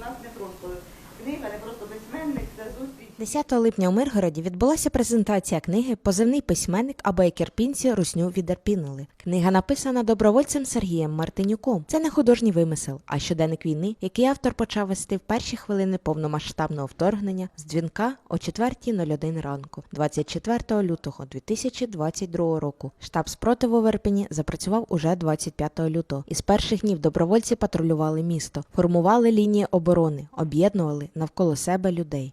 у нас не просто книга, не просто письменник, це зустріч. 10 липня у Миргороді відбулася презентація книги Позивний письменник або як ірпінці русню відерпінили. Книга написана добровольцем Сергієм Мартинюком. Це не художній вимисел, а щоденник війни, який автор почав вести в перші хвилини повномасштабного вторгнення з дзвінка о 4.01 ранку, 24 лютого 2022 року. Штаб спротиву в Ірпені запрацював уже 25 лютого. Із перших днів добровольці патрулювали місто, формували лінії оборони, об'єднували навколо себе людей.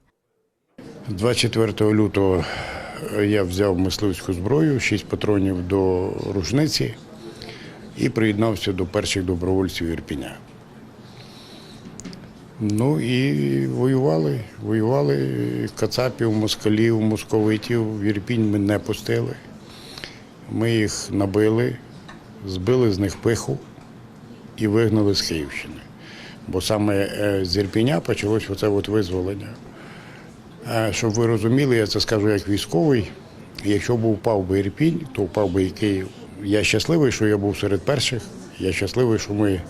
24 лютого я взяв мисливську зброю, 6 патронів до рушниці і приєднався до перших добровольців Ірпіня. Ну і воювали. Воювали кацапів, москалів, московитів. В Ірпінь ми не пустили. Ми їх набили, збили з них пиху і вигнали з Київщини. Бо саме е, з Ірпіня почалось оце от визволення. Е, Щоб ви розуміли, я це скажу як військовий. Якщо б упав би Ірпінь, то впав би і Київ. Я щасливий, що я був серед перших. Я щасливий, що ми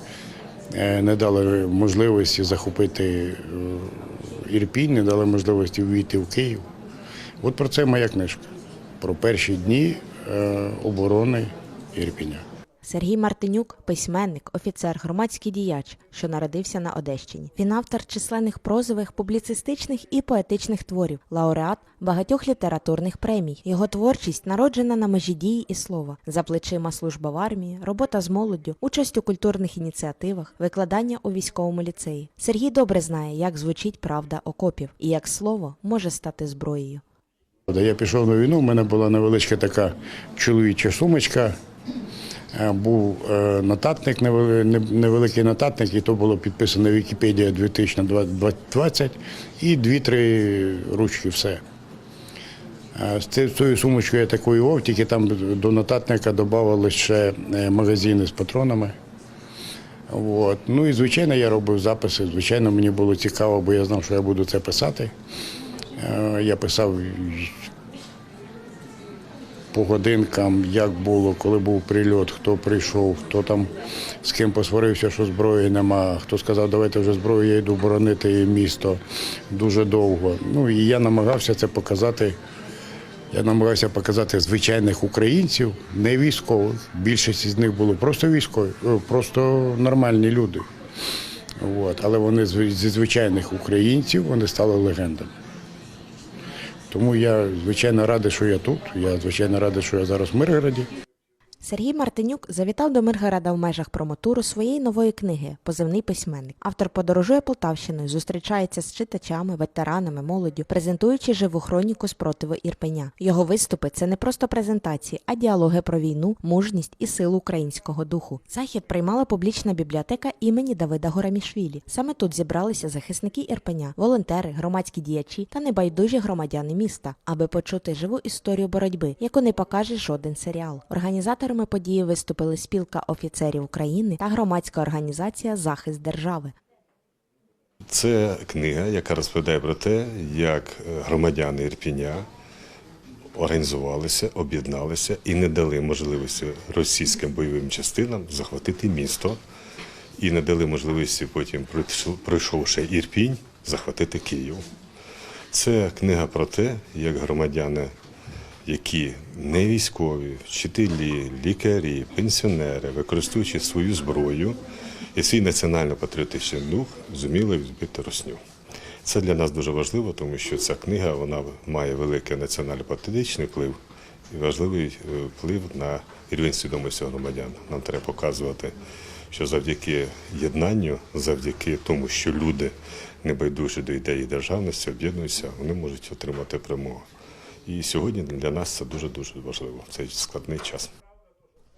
е, не дали можливості захопити е, Ірпінь, не дали можливості ввійти в Київ. От про це моя книжка. Про перші дні оборони Ірпіня. Сергій Мартинюк письменник, офіцер, громадський діяч, що народився на Одещині. Він автор численних прозових, публіцистичних і поетичних творів, лауреат багатьох літературних премій. Його творчість народжена на межі дії і слова, за плечима служба в армії, робота з молоддю, участь у культурних ініціативах, викладання у військовому ліцеї. Сергій добре знає, як звучить правда окопів і як слово може стати зброєю. Я пішов на війну, в мене була невеличка така чоловіча сумочка. Е, Був е, нотатник, невеликий нотатник, і то було підписано Вікіпедія 2020 і дві-три ручки, все. Е, З ці- цією сумочкою я так воював, тільки там до нотатника додавали ще магазини з патронами. От. Ну і звичайно, я робив записи. Звичайно, мені було цікаво, бо я знав, що я буду це писати. Я писав по годинкам, як було, коли був прильот, хто прийшов, хто там з ким посварився, що зброї нема, хто сказав, давайте вже зброю, я йду боронити місто дуже довго. Ну і я намагався це показати. Я намагався показати звичайних українців, не військових. Більшість з них було просто військові, е, просто нормальні люди. От. Але вони зі звичайних українців вони стали легендами. Тому я звичайно радий, що я тут. Я звичайно радий, що я зараз в Миргороді. Сергій Мартинюк завітав до Миргорода в межах промотуру своєї нової книги Позивний письменник. Автор подорожує Полтавщиною, зустрічається з читачами, ветеранами, молоддю, презентуючи живу хроніку спротиву Ірпеня. Його виступи це не просто презентації, а діалоги про війну, мужність і силу українського духу. Захід приймала публічна бібліотека імені Давида Горамішвілі. Саме тут зібралися захисники Ірпеня, волонтери, громадські діячі та небайдужі громадяни міста, аби почути живу історію боротьби, яку не покаже жоден серіал. Організаторами події виступили спілка офіцерів України та громадська організація Захист держави. Це книга, яка розповідає про те, як е, громадяни Ірпіня організувалися, об'єдналися і не дали можливості російським бойовим частинам захватити місто, і не дали можливості потім, пройшов- пройшовши Ірпінь, захватити Київ. Це книга про те, як громадяни, які не військові, вчителі, лікарі, пенсіонери, використовуючи свою зброю і свій національно-патріотичний дух, зуміли відбити росню. Це для нас дуже важливо, тому що ця книга вона має великий національно-патріотичний вплив і важливий е, вплив на рівень свідомості громадян. Нам треба показувати, що завдяки єднанню, завдяки тому, що люди небайдужі до ідеї державності, об'єднуються, вони можуть отримати перемогу. І сьогодні для нас це дуже дуже важливо. Це складний час.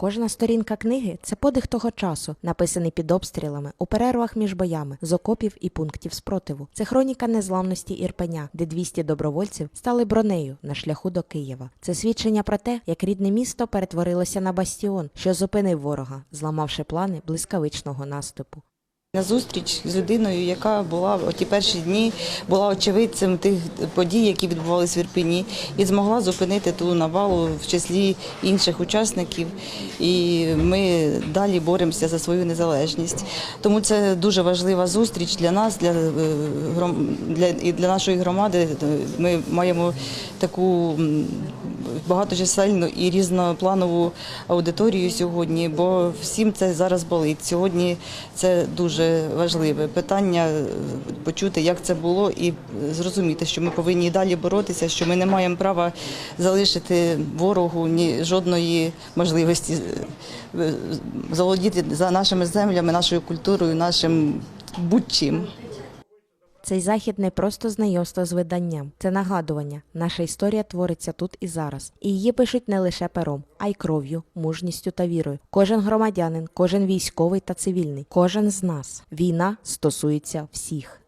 Кожна сторінка книги це подих того часу, написаний під обстрілами, у перервах між боями, з окопів і пунктів спротиву. Це хроніка незламності Ірпеня, де 200 добровольців стали бронею на шляху до Києва. Це свідчення про те, як рідне місто перетворилося на бастіон, що зупинив ворога, зламавши плани блискавичного наступу. На зустріч з людиною, яка була в ті перші дні, була очевидцем тих подій, які відбувалися в Ірпіні, і змогла зупинити ту навалу в числі інших учасників. І ми далі боремося за свою незалежність. Тому це дуже важлива зустріч для нас, для, е, для, і для нашої громади. Ми маємо таку багаточисельну і різнопланову аудиторію сьогодні, бо всім це зараз болить. Сьогодні це дуже важливе питання е, почути, як це було, і зрозуміти, що ми повинні і далі боротися, що ми не маємо права залишити ворогу ні жодної можливості е, заволодіти за нашими землями, нашою культурою, нашим будь-чим. Цей захід не просто знайомство з виданням, це нагадування. Наша історія твориться тут і зараз. І її пишуть не лише пером, а й кров'ю, мужністю та вірою. Кожен громадянин, кожен військовий та цивільний, кожен з нас. Війна стосується всіх.